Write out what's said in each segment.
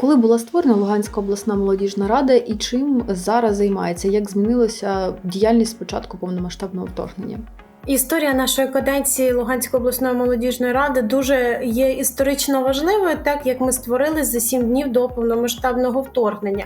Коли була створена Луганська обласна молодіжна рада і чим зараз займається? Як змінилася діяльність з початку повномасштабного вторгнення? Історія нашої каденції Луганської обласної молодіжної ради дуже є історично важливою, так як ми створили за сім днів до повномасштабного вторгнення,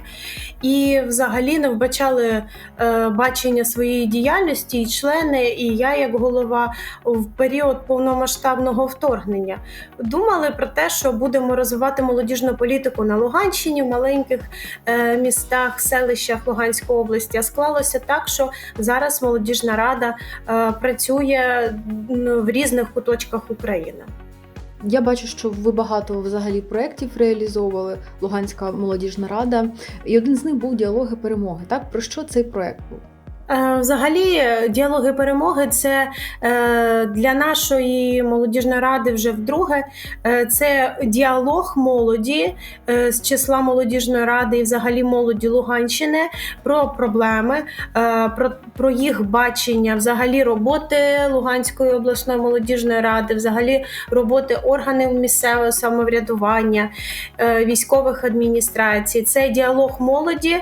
і взагалі не вбачали е, бачення своєї діяльності і члени, і я, як голова, в період повномасштабного вторгнення. Думали про те, що будемо розвивати молодіжну політику на Луганщині, в маленьких е, містах, селищах Луганської області. А склалося так, що зараз молодіжна рада е, працює м, в різних куточках України. Я бачу, що ви багато взагалі проєктів реалізовували Луганська молодіжна рада, і один з них був діалоги перемоги. Так про що цей проєкт був? Е, Взагалі, е, діалоги перемоги це е, для нашої молодіжної ради вже вдруге. Це діалог молоді з числа молодіжної ради і взагалі молоді Луганщини про проблеми, про, про їх бачення, взагалі роботи Луганської обласної молодіжної ради, взагалі роботи органів місцевого самоврядування, військових адміністрацій. Це діалог молоді,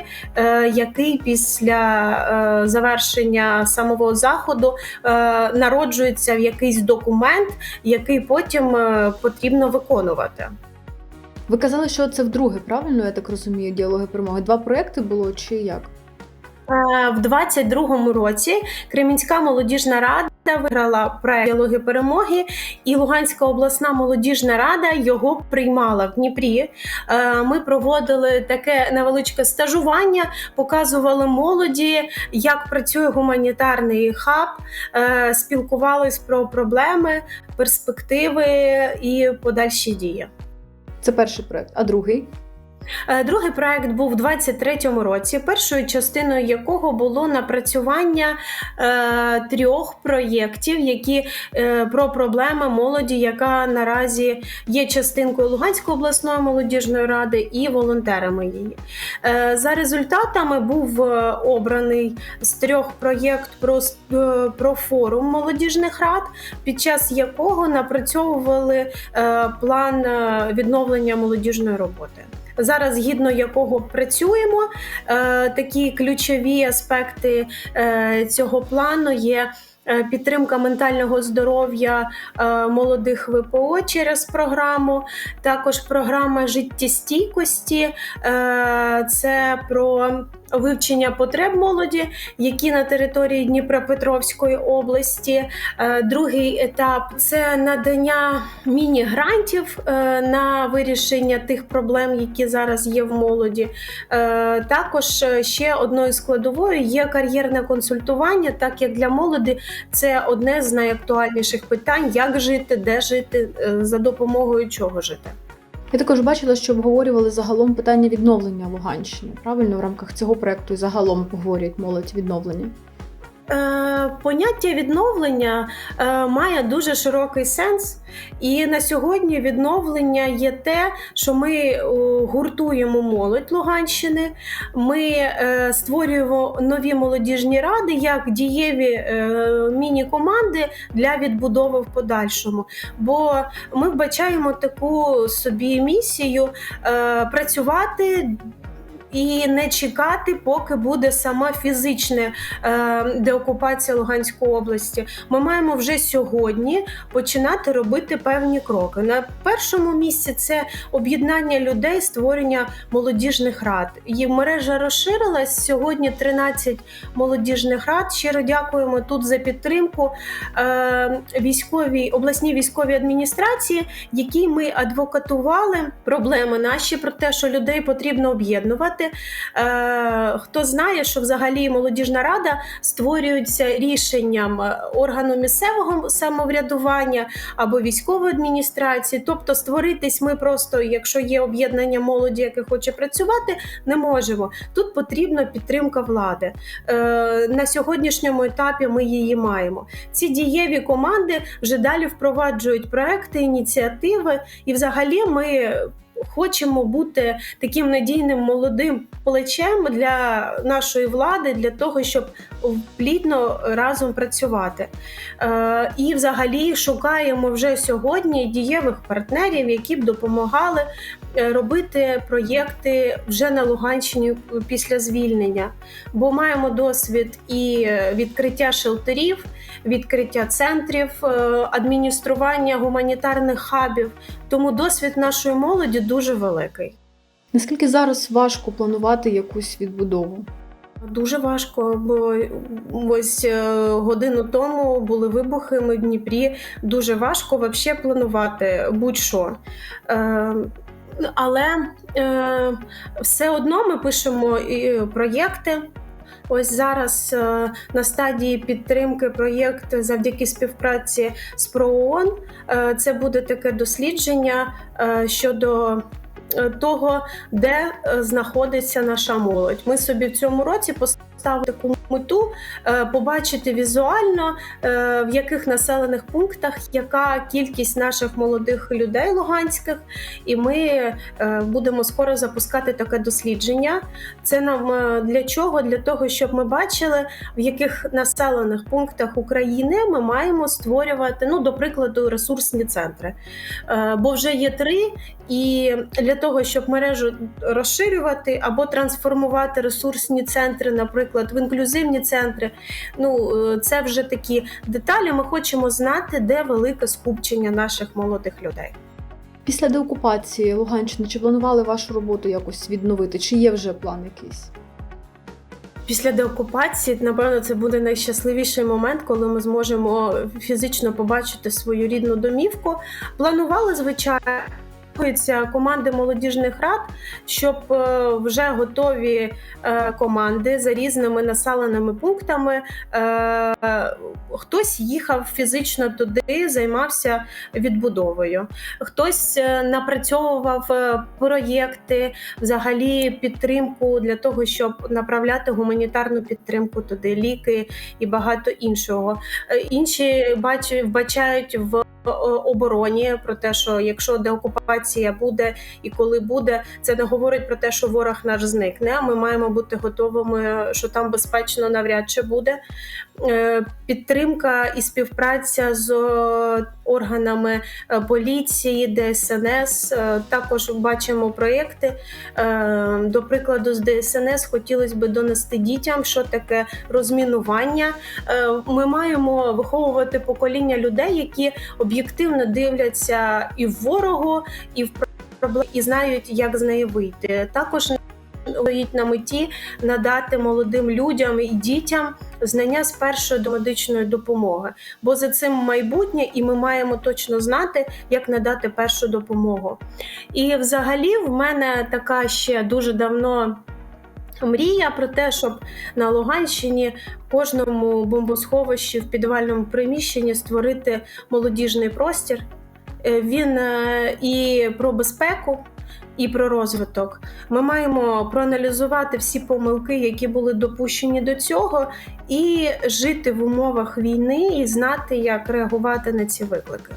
який після завершення самого заходу е, народжується в якийсь документ, який потім е, потрібно виконувати. Ви казали, що це вдруге, правильно я так розумію, діалоги перемоги. Два проекти було чи як? Е, В 22-му році Кремінська молодіжна рада виграла проект діалоги перемоги, і Луганська обласна молодіжна рада його приймала в Дніпрі. Е, Ми проводили таке невеличке стажування, показували молоді, як працює гуманітарний хаб, е, спілкувались про проблеми, перспективи і подальші дії. Це перший проєкт, а другий? Е, Другий проект був у 23-му році, першою частиною якого було напрацювання е, трьох проєктів, які е, про проблеми молоді, яка наразі є частинкою Луганської обласної молодіжної ради і волонтерами її. Е, за результатами був е, обраний з трьох проєкт про, е, про форум молодіжних рад, під час якого напрацьовували е, план е, відновлення молодіжної роботи. Зараз, згідно якого працюємо, е, такі ключові аспекти е, цього плану є. е, Підтримка ментального здоров'я молодих ВПО через програму, також програма життєстійкості. Це про вивчення потреб молоді, які на території Дніпропетровської області. Е, Другий етап це надання міні-грантів е, на вирішення тих проблем, які зараз є в молоді. Е, Також ще одною складовою є кар'єрне консультування, так як для молоді це одне з найактуальніших питань: як жити, де жити, за допомогою чого жити. Я також бачила, що обговорювали загалом питання відновлення Луганщини. Правильно, в рамках цього проекту і загалом обговорюють молодь відновлення. Е, Поняття відновлення е, має дуже широкий сенс, і на сьогодні відновлення є те, що ми гуртуємо молодь Луганщини, ми е, створюємо нові молодіжні ради як дієві е, міні-команди для відбудови в подальшому. Бо ми вбачаємо таку собі місію е, працювати. І не чекати, поки буде сама фізична е, деокупація Луганської області. Ми маємо вже сьогодні починати робити певні кроки. На першому місці це об'єднання людей, створення молодіжних рад. Її мережа розширилась сьогодні. 13 молодіжних рад. Щиро дякуємо тут за підтримку е, військовій обласній військовій адміністрації, якій ми адвокатували проблеми наші про те, що людей потрібно об'єднувати. Е, Хто знає, що взагалі молодіжна рада створюється рішенням е, органу місцевого самоврядування або військової адміністрації. Тобто, створитись ми просто, якщо є об'єднання молоді, яке хоче працювати, не можемо. Тут потрібна підтримка влади. Е, На сьогоднішньому етапі ми її маємо. Ці дієві команди вже далі впроваджують проекти, ініціативи, і взагалі ми хочемо бути таким надійним молодим плечем для нашої влади, для того, щоб плідно разом працювати. Е, І, взагалі, шукаємо вже сьогодні дієвих партнерів, які б допомагали е, робити проєкти вже на Луганщині після звільнення. Бо маємо досвід і відкриття шелтерів, відкриття центрів, е, адміністрування гуманітарних хабів. Тому досвід нашої молоді дуже великий. Наскільки зараз важко планувати якусь відбудову? Дуже важко, бо ось е, годину тому були вибухи. Ми в Дніпрі. Дуже важко взагалі планувати будь-що. Е, але е, все одно ми пишемо і проєкти. Ось зараз е, на стадії підтримки проєкт завдяки співпраці з ПРООН. Е, це буде таке дослідження е, щодо того, де знаходиться наша молодь. Ми собі в цьому році поставили таку мету е, побачити візуально, е, в яких населених пунктах яка кількість наших молодих людей луганських, і ми е, будемо скоро запускати таке дослідження. Це нам для чого? Для того, щоб ми бачили, в яких населених пунктах України ми маємо створювати, ну, до прикладу, ресурсні центри. Бо вже є три, і для того, щоб мережу розширювати або трансформувати ресурсні центри, наприклад, в інклюзивні центри, ну е, це вже такі деталі. Ми хочемо знати, де велике скупчення наших молодих людей. Після деокупації Луганщини чи планували вашу роботу якось відновити? Чи є вже план якийсь? Після деокупації, напевно, це буде найщасливіший момент, коли ми зможемо фізично побачити свою рідну домівку. Планували, звичайно. Команди молодіжних рад, щоб е, вже готові е, команди за різними населеними пунктами. Е, Хтось їхав фізично туди, займався відбудовою, хтось напрацьовував проєкти, взагалі підтримку для того, щоб направляти гуманітарну підтримку туди, ліки і багато іншого. Інші вбачають в обороні про те, що якщо деокупація буде і коли буде, це не говорить про те, що ворог наш зникне. Ми маємо бути готовими, що там безпечно навряд чи буде. Підтримка і співпраця з органами поліції, ДСНС. Також бачимо проєкти. До прикладу, з ДСНС хотілося б донести дітям, що таке розмінування. Ми маємо виховувати покоління людей, які об'єктивно дивляться і в ворогу, і в проблеми, і знають, як з неї вийти. Також стоїть на меті надати молодим людям і дітям знання з першої домедичної допомоги, бо за цим майбутнє, і ми маємо точно знати, як надати першу допомогу. І, взагалі, в мене така ще дуже давно. Мрія про те, щоб на Луганщині кожному бомбосховищі в підвальному приміщенні створити молодіжний простір. Він і про безпеку, і про розвиток. Ми маємо проаналізувати всі помилки, які були допущені до цього, і жити в умовах війни і знати, як реагувати на ці виклики.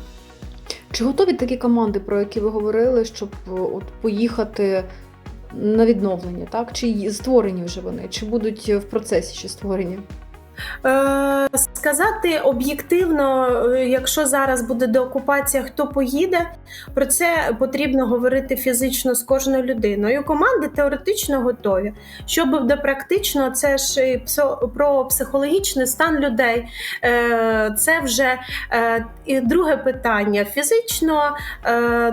Чи готові такі команди, про які ви говорили, щоб от поїхати на відновлення, так? Чи створені вже вони, чи будуть в процесі ще створені? Е, Сказати об'єктивно, е, якщо зараз буде деокупація, хто поїде, про це потрібно говорити фізично з кожною людиною. Команди теоретично готові. Що буде практично, це ж про психологічний стан людей. Е, Це вже і друге питання. Фізично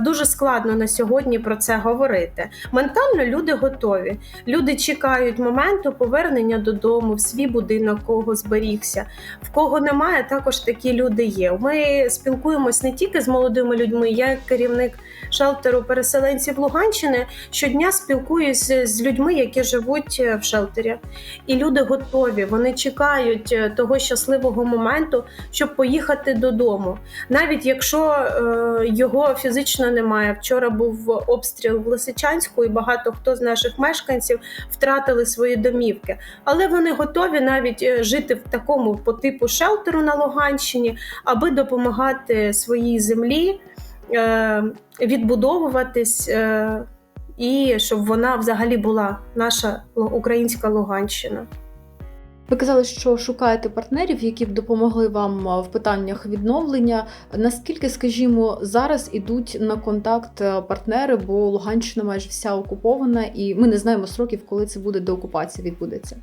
дуже складно на сьогодні про це говорити. Ментально люди готові. Люди чекають моменту повернення додому, в свій будинок, кого зберігся. В кого немає, також такі люди є. Ми спілкуємось не тільки з молодими людьми, я як керівник шелтеру переселенців Луганщини щодня спілкуюся з людьми, які живуть в шелтері. І люди готові, вони чекають того щасливого моменту, щоб поїхати додому. Навіть якщо е, його фізично немає. Вчора був обстріл в Лисичанську, і багато хто з наших мешканців втратили свої домівки, але вони готові навіть жити в такому по типу шелтеру на Луганщині, аби допомагати своїй землі. Е, відбудовуватись. Е, і щоб вона взагалі була наша українська Луганщина. Ви казали, що шукаєте партнерів, які б допомогли вам в питаннях відновлення. Наскільки, скажімо, зараз ідуть на контакт е, партнери, бо Луганщина майже вся окупована, і ми не знаємо сроків, коли це буде деокупація відбудеться.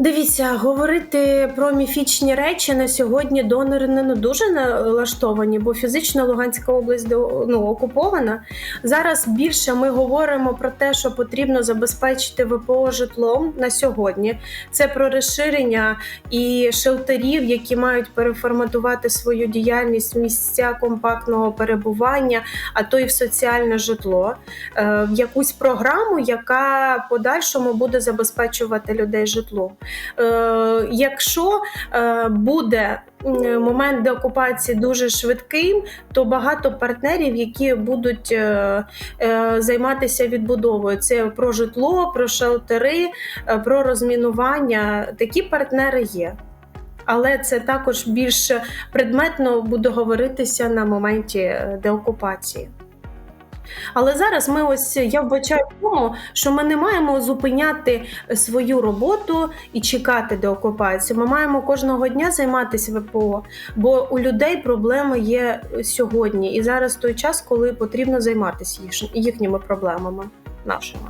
Дивіться, говорити про міфічні речі на сьогодні донори не дуже налаштовані, бо фізично Луганська область ну, окупована. Зараз більше ми говоримо про те, що потрібно забезпечити ВПО житлом на сьогодні. Це про розширення і шелтерів, які мають переформатувати свою діяльність в місця компактного перебування, а то й в соціальне житло, е, в якусь програму, яка подальшому буде забезпечувати людей житлом. Е, Якщо е, буде момент деокупації дуже швидким, то багато партнерів, які будуть е, займатися відбудовою, це про житло, про шелтери, про розмінування. Такі партнери є. Але це також більш предметно буде говоритися на моменті деокупації. Але зараз ми ось я вбачаю тому, що ми не маємо зупиняти свою роботу і чекати деокупації. Ми маємо кожного дня займатися ВПО, бо у людей проблеми є сьогодні, і зараз той час, коли потрібно займатися їхніми проблемами нашими.